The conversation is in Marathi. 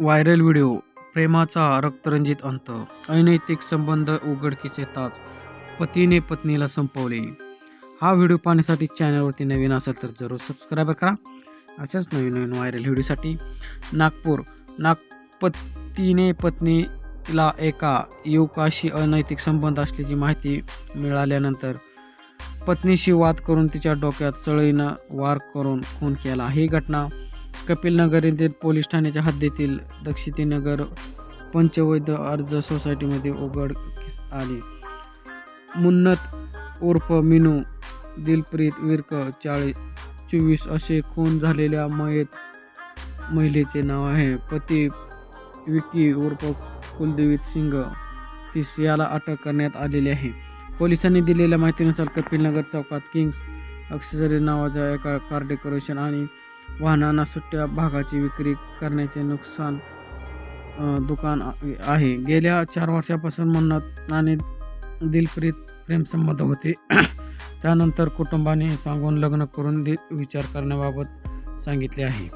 व्हायरल व्हिडिओ प्रेमाचा रक्तरंजित अंत अनैतिक संबंध उघडकीस येतात पतीने पत्नीला संपवले. हा व्हिडिओ पाहण्यासाठी चॅनलवरती नवीन असेल तर जरूर सबस्क्राईब करा. अशाच नवीन नवीन व्हायरल व्हिडिओसाठी नागपूर नागपतीने पत्नीला एका युवकाशी अनैतिक संबंध असल्याची माहिती मिळाल्यानंतर पत्नीशी वाद करून तिच्या डोक्यात चळईनं वार करून खून केला. ही घटना कपिलनगर येथील पोलीस ठाण्याच्या हद्दीतील दक्षितीनगर पंचवैद्य अर्ज सोसायटीमध्ये उघड आली. मुन्नत उर्फ मिनू दिलप्रीत विरक चाळीस चोवीस असे खून झालेल्या मयत महिलेचे नाव आहे. पती विकी उर्फ कुलदेवीत सिंग तीस याला अटक करण्यात आलेली आहे. पोलिसांनी दिलेल्या माहितीनुसार कपिलनगर चौकात किंग्स अक्षसरी नावाच्या एका कार डेकोरेशन आणि वाहनांना सुट्ट्या भागाची विक्री करण्याचे नुकसान दुकान आहे. गेल्या चार वर्षापासून मन्नत आणि दिलप्रीत प्रेमसंबंध होते. त्यानंतर कुटुंबाने सांगून लग्न करून दि विचार करण्याबाबत सांगितले आहे.